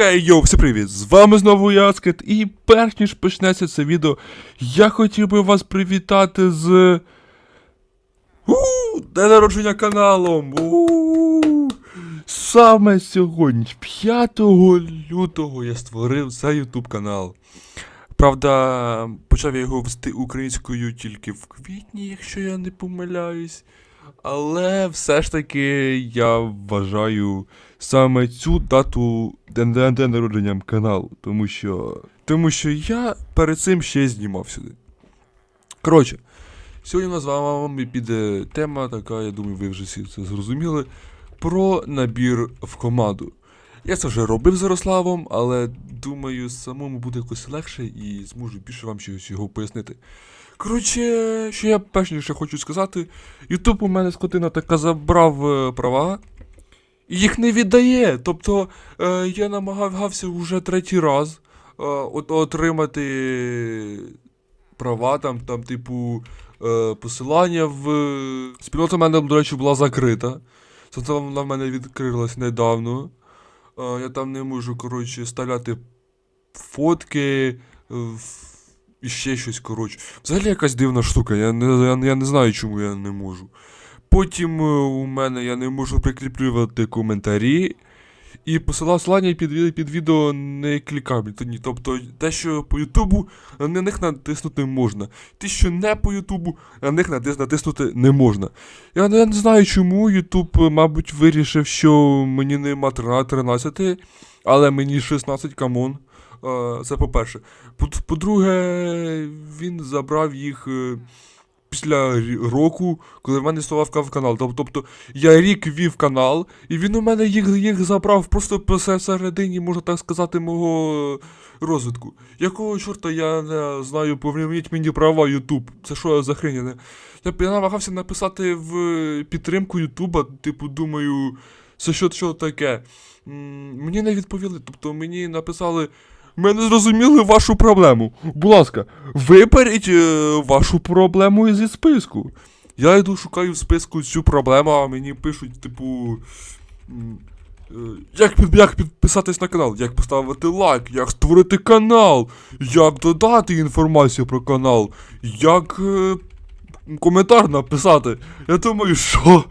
Хей, йоу, всім привіт! З вами знову я, Аскет, і перш ніж почнеться це відео, я хотів би вас привітати з. День народження каналом! Саме сьогодні, 5 лютого, я створив цей YouTube канал. Правда, почав я його вести українською тільки в квітні, якщо я не помиляюсь. Але все ж таки я вважаю саме цю дату день, день, день народження каналу, тому що. Тому що я перед цим ще знімав сюди. Коротше, сьогодні у нас з вами піде тема, така, я думаю, ви вже всі це зрозуміли, про набір в команду. Я це вже робив з Ярославом, але думаю, самому буде якось легше і зможу більше вам чогось його пояснити. Коротше, що я перш ніж ще хочу сказати, Ютуб у мене скотина така забрав е, права і їх не віддає. Тобто е, я намагався вже третій раз е, от, отримати права, там, там, типу, е, посилання в. Спільнота в мене, до речі, була закрита. Це вона в мене відкрилась недавно. Е, я там не можу, коротше, ставляти фотки. е, І ще щось, коротше. Взагалі якась дивна штука, я не, я, я не знаю, чому я не можу. Потім е, у мене я не можу прикріплювати коментарі. І посилання під, під відео не клікабельні. Тобто те, що по Ютубу на них натиснути можна. Те, що не по Ютубу, на них натиснути не можна. Я, я не знаю, чому Ютуб, е, мабуть, вирішив, що мені нема 13, але мені 16, камон. Це по-перше. По- По-друге, він забрав їх е, після року, коли в мене існував канал. Тобто я рік вів канал, і він у мене їх, їх забрав просто посередині, можна так сказати, мого розвитку. Якого чорта я не знаю, поверніть мені права Ютуб. Це що за хрень? Я, я, я намагався написати в підтримку Ютуба, типу, думаю, це що, що таке? М, Мені не відповіли, тобто мені написали. Ми не зрозуміли вашу проблему. Будь ласка, виберіть е, вашу проблему зі списку. Я йду шукаю в списку цю проблему, а мені пишуть, типу. е, Як, під, як підписатись на канал, як поставити лайк, як створити канал, як додати інформацію про канал, як е, коментар написати. Я думаю, що?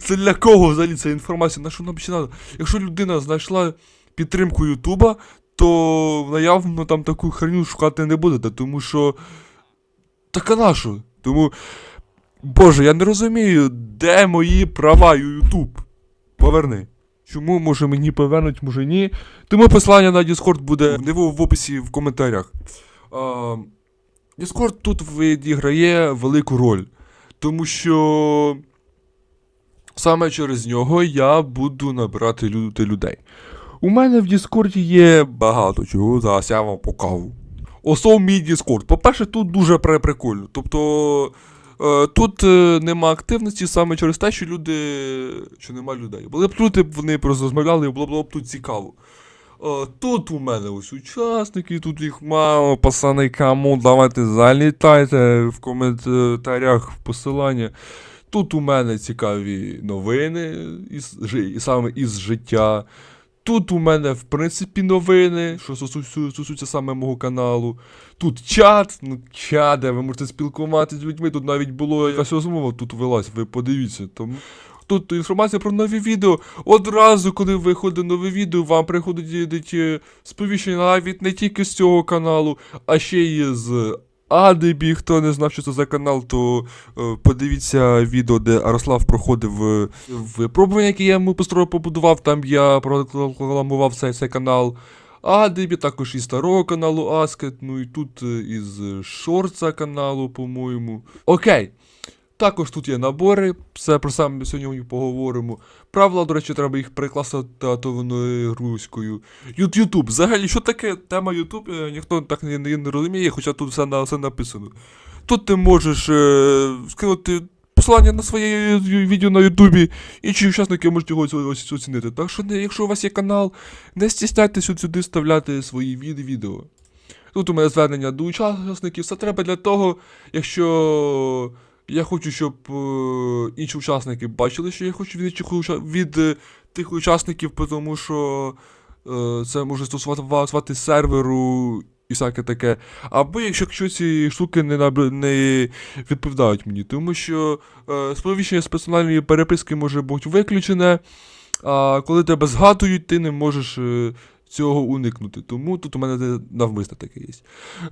Це для кого взагалі ця інформація? На що нам ще треба? Якщо людина знайшла підтримку Ютуба, то наявно там таку херню шукати не будете, тому що. Так а на що? Тому. Боже, я не розумію, де мої права Ютуб? Поверни. Чому може мені повернуть, може ні. Тому посилання на Discord буде в описі в коментарях. А, Discord тут відіграє велику роль. Тому що саме через нього я буду набирати лю- людей. У мене в Діскорді є багато чого, зараз я вам покажу. Осов мій Діскорд. По-перше, тут дуже прикольно. Тобто. е, Тут е, нема активності саме через те, що люди. що нема людей. Були б тут, вони просто розмовляли, і було б, тут цікаво. Е, Тут у мене ось учасники, тут їх мало, пацани, кому, давайте залітайте в коментарях в посилання. Тут у мене цікаві новини із, саме із життя. Тут у мене, в принципі, новини, що стосуються, саме мого каналу. Тут чат, ну чат, де ви можете спілкуватися з людьми. Тут навіть було якась розмова, тут велась, ви подивіться. Тому тут інформація про нові відео. Одразу, коли виходить нове відео, вам приходить е, сповіщення навіть не тільки з цього каналу, а ще й з Адебі. Хто не знав, що це за канал, то е, подивіться відео, де Арослав проходив е, випробування, яке я йому построїв, побудував. Там я прорекламував цей, цей канал. Адебі, також із старого каналу Аскет, ну і тут е, із Шорца каналу, по-моєму. Окей. Також тут є набори, все про саме сьогодні поговоримо. Правила, до речі, треба їх перекласти татованою руською. Ют- Ютуб. Взагалі, що таке тема Ютуб? е, Ніхто так не, не, розуміє, хоча тут все, на, все написано. Тут ти можеш е, скинути посилання на своє відео на Ютубі, інші учасники можуть його оцінити. Так що, якщо у вас є канал, не стісняйтеся сюди вставляти свої від- відео. Тут у мене звернення до учасників. Це треба для того, якщо я хочу, щоб е, інші учасники бачили, що я хочу від, від е, тих учасників, тому що е, це може стосувати серверу і всяке таке. Або якщо, якщо ці штуки не, не відповідають мені, тому що сповіщення з персональної переписки може бути виключене, а коли тебе згадують, ти не можеш цього уникнути. Тому тут у мене навмисно таке є.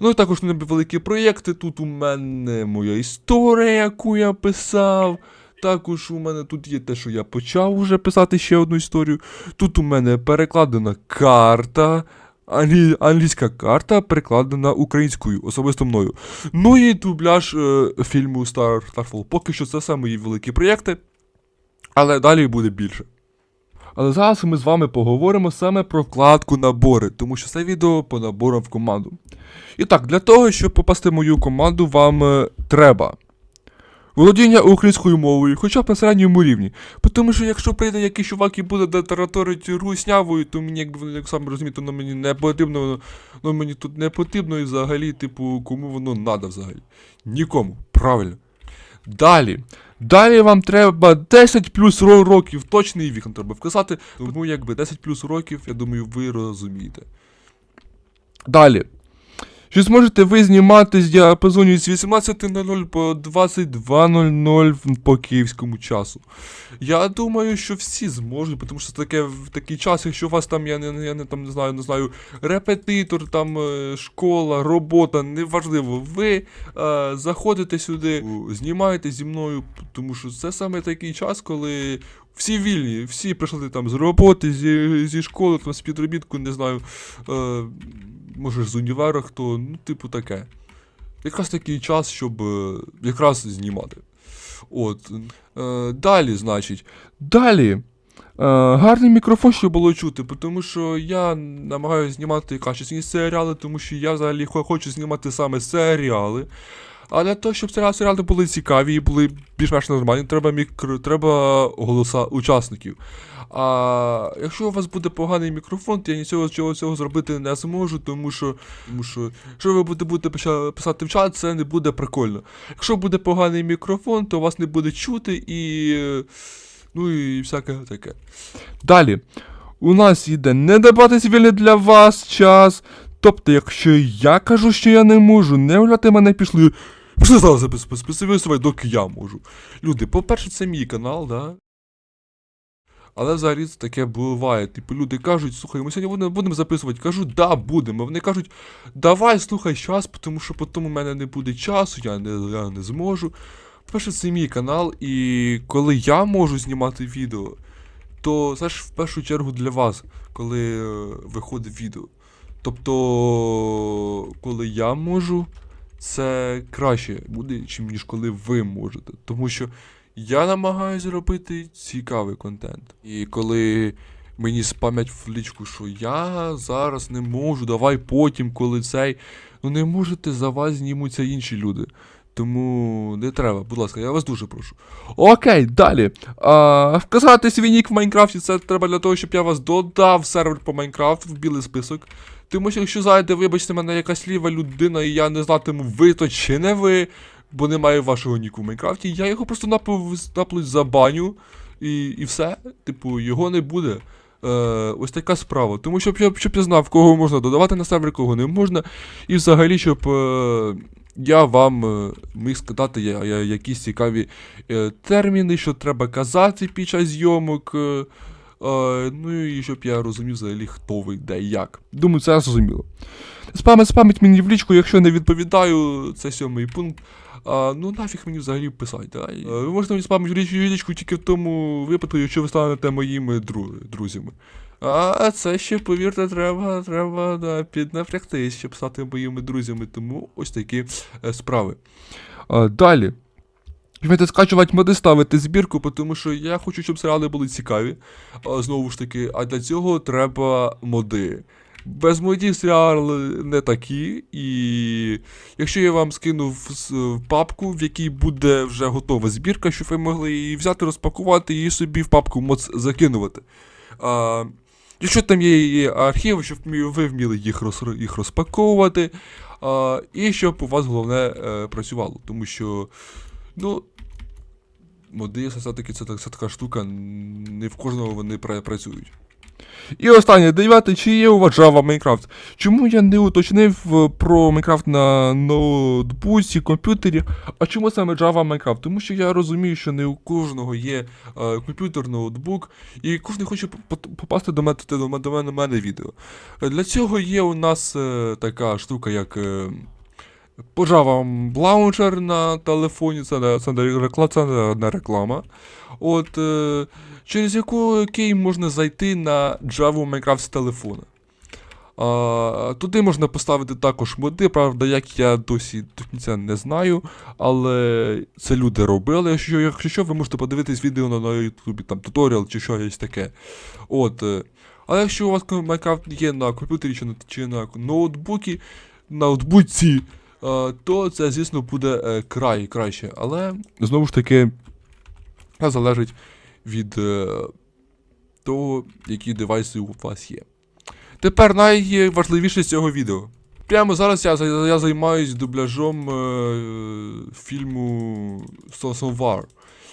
Ну і також невеликі проєкти. Тут у мене моя історія, яку я писав. Також у мене тут є те, що я почав вже писати ще одну історію. Тут у мене перекладена карта. Англі... Англійська карта перекладена українською, особисто мною. Ну і дубляж е, фільму Star... Starfall. Поки що це мої великі проєкти. Але далі буде більше. Але зараз ми з вами поговоримо саме про вкладку набори, тому що це відео по наборам в команду. І так, для того, щоб попасти в мою команду, вам е, треба володіння українською мовою, хоча б на середньому рівні. Тому що якщо прийде якийсь чувак і буде тараторити руснявою, то мені, якби як самі розумієте, воно мені не потрібно, воно, воно мені тут не потрібно і взагалі, типу, кому воно надо взагалі. Нікому, правильно. Далі. Далі вам треба 10 плюс років, точний вік треба вказати. Тому якби 10 плюс років, я думаю, ви розумієте. Далі. Чи зможете ви знімати з діапазоні з 18.00 по 22.00 по київському часу? Я думаю, що всі зможуть, тому що таке в такий час, якщо у вас там, я не, я не там не знаю, не знаю, репетитор, там е, школа, робота, неважливо. Ви е, заходите сюди, знімаєте зі мною, тому що це саме такий час, коли всі вільні, всі прийшли там з роботи, зі, зі школи, там з підробітку, не знаю. Е, може з універа хто, ну, типу таке. Якраз такий час, щоб е, якраз знімати. От. Е, далі, значить. Далі. Е, гарний мікрофон, щоб було чути, тому що я намагаюся знімати качественні серіали, тому що я взагалі хочу знімати саме серіали. А для того, щоб серіали, серіали були цікаві і були більш-менш нормальні, треба мікро, треба голоса учасників. А якщо у вас буде поганий мікрофон, то я нічого цього, цього зробити не зможу, тому що, тому що якщо ви будете, писати в чат, це не буде прикольно. Якщо буде поганий мікрофон, то вас не буде чути і. Ну і всяке таке. Далі. У нас йде не давати вільний для вас час. Тобто, якщо я кажу, що я не можу, не уляти мене пішли. Пішли зараз записувати, доки я можу. Люди, по-перше, це мій канал, да? Але взагалі це таке буває. Типу, люди кажуть, слухай, ми сьогодні будемо, будемо записувати. Кажу, да, будемо. Вони кажуть, давай слухай час, тому що потім у мене не буде часу, я не, я не зможу. По-перше, це мій канал, і коли я можу знімати відео, то це ж в першу чергу для вас, коли е, виходить відео. Тобто, коли я можу, це краще буде, ніж коли ви можете. Тому що я намагаюся робити цікавий контент. І коли мені спам'ять в лічку, що я зараз не можу, давай потім, коли цей. Ну не можете за вас знімуться інші люди. Тому не треба, будь ласка, я вас дуже прошу. Окей, далі. А, вказати свій нік в Майнкрафті, це треба для того, щоб я вас додав сервер по Майнкрафту в білий список. Тому що якщо зайде, вибачте, мене якась ліва людина, і я не знатиму, ви то чи не ви, бо немає вашого ніку в Майнкрафті, я його просто напов- наплюсь за баню, і, і все. Типу, його не буде. Е, ось така справа. Тому щоб, щоб, щоб я знав, кого можна додавати на сервер, кого не можна. І взагалі, щоб е, я вам е, міг сказати я, я, якісь цікаві е, терміни, що треба казати під час зйомок. Е, е, ну і щоб я розумів взагалі, хто ви, де, як. Думаю, це зрозуміло. Спамить, спамить мені в лічку, якщо не відповідаю, це сьомий пункт. А, ну нафіг мені взагалі писати. Да? Е, Ви можете мені спамити в лічку тільки в тому випадку, якщо ви станете моїми дру- друзями. А це ще, повірте, треба, треба да, піднапрягтись, щоб стати моїми друзями. Тому ось такі е, справи. А, далі. Вміти скачувати моди, ставити збірку, тому що я хочу, щоб серіали були цікаві. А, знову ж таки, а для цього треба моди. Без модів серіали не такі, і якщо я вам скину в, папку, в якій буде вже готова збірка, щоб ви могли її взяти, розпакувати і собі в папку моц закинувати. А, якщо там є, є архіви, щоб ви вміли їх, роз, їх розпаковувати, а, і щоб у вас головне е, працювало. Тому що, ну, моди все-таки це, це така штука, не в кожного вони працюють. І останнє, дев'яте, чи є у вас Java Minecraft? Чому я не уточнив е, про Minecraft на ноутбуці, комп'ютері, а чому саме Java Minecraft? Тому що я розумію, що не у кожного є е, комп'ютер, ноутбук, і кожен хоче по- по- попасти до мене, до мене, до мене, відео. Для цього є у нас е, така штука, як. Е, по Java Launcher на телефоні, це не, це не реклама, це не- реклама. От, е, через який можна зайти на Java Minecraft з телефона. А, туди можна поставити також моди, правда, як я досі до не знаю, але це люди робили. Якщо, якщо що, ви можете подивитись відео на, YouTube, там туторіал чи щось таке. От. Але якщо у вас Minecraft є на комп'ютері чи на, чи на ноутбуці, ноутбуці, то це, звісно, буде е, край, краще. Але знову ж таки, це залежить від е, того, які девайси у вас є. Тепер найважливіше з цього відео. Прямо зараз я, я займаюсь дубляжом е, фільму War.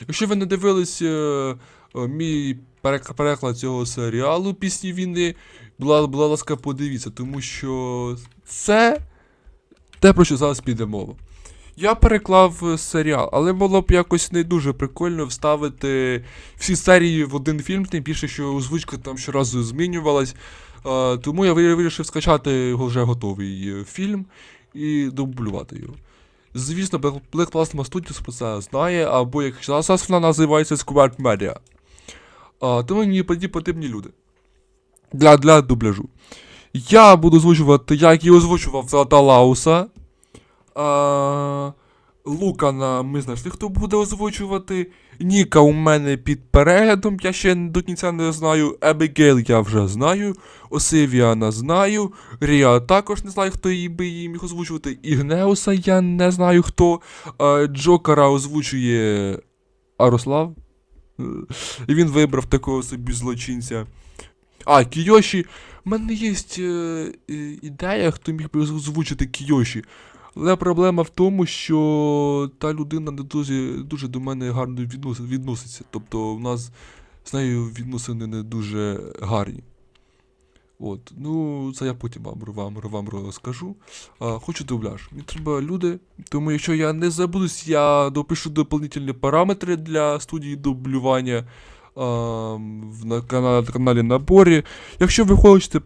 Якщо ви не дивились е, е, мій переклад цього серіалу Пісні війни, була, була ласка, подивіться, тому що це те, про що зараз піде мова. Я переклав е, серіал, але було б якось не дуже прикольно вставити всі серії в один фільм, тим більше, що озвучка там щоразу змінювалась. Е, тому я вирішив скачати вже готовий е, фільм і дублювати його. Звісно, Black Plasma Studios про це знає, або як зараз вона називається Squared Media. Тому мені потрібні люди. Для, для дубляжу. Я буду озвучувати, як і озвучував Талауса. А, Лукана ми знайшли, хто буде озвучувати. Ніка у мене під переглядом, я ще до кінця не знаю. Ебігейл я вже знаю. Осивіана знаю. Ріа також не знаю, хто її би її міг озвучувати. Ігнеуса я не знаю хто. А, Джокера озвучує Арослав. І він вибрав такого собі злочинця. А, Кійоші. У мене є е, е, ідея, хто міг би озвучити Кійоші. Але проблема в тому, що та людина не дуже, дуже до мене гарно відноситься. Тобто в нас з нею відносини не дуже гарні. От, ну, це я потім вам, вам, вам розкажу. А, хочу дубляж. Мені треба люди, тому якщо я не забудусь, я допишу доповнительні параметри для студії дублювання на каналі, наборі. Якщо ви хочете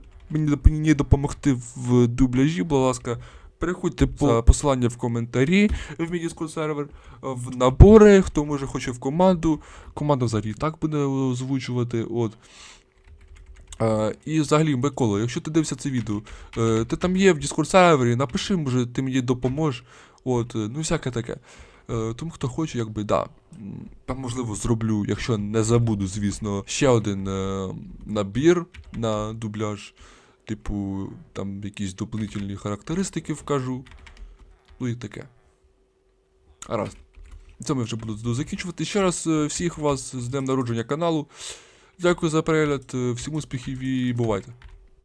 мені, допомогти в дубляжі, будь ласка, переходьте по посилання в коментарі в мій Discord сервер, в набори, хто може хоче в команду. Команда взагалі і так буде озвучувати. От. Е, і взагалі, Микола, якщо ти дивишся це відео, е, ти там є в Discord сервері, напиши, може, ти мені допоможеш. От, ну всяке таке. Е, тому хто хоче, якби, да. можливо, зроблю, якщо не забуду, звісно, ще один е, набір на дубляж. Типу, там якісь доповнительні характеристики вкажу. Ну і таке. Гаразд. Це ми вже буду закінчувати. Ще раз е, всіх вас з днем народження каналу. Дякую за перегляд, всім успіхів і бувайте.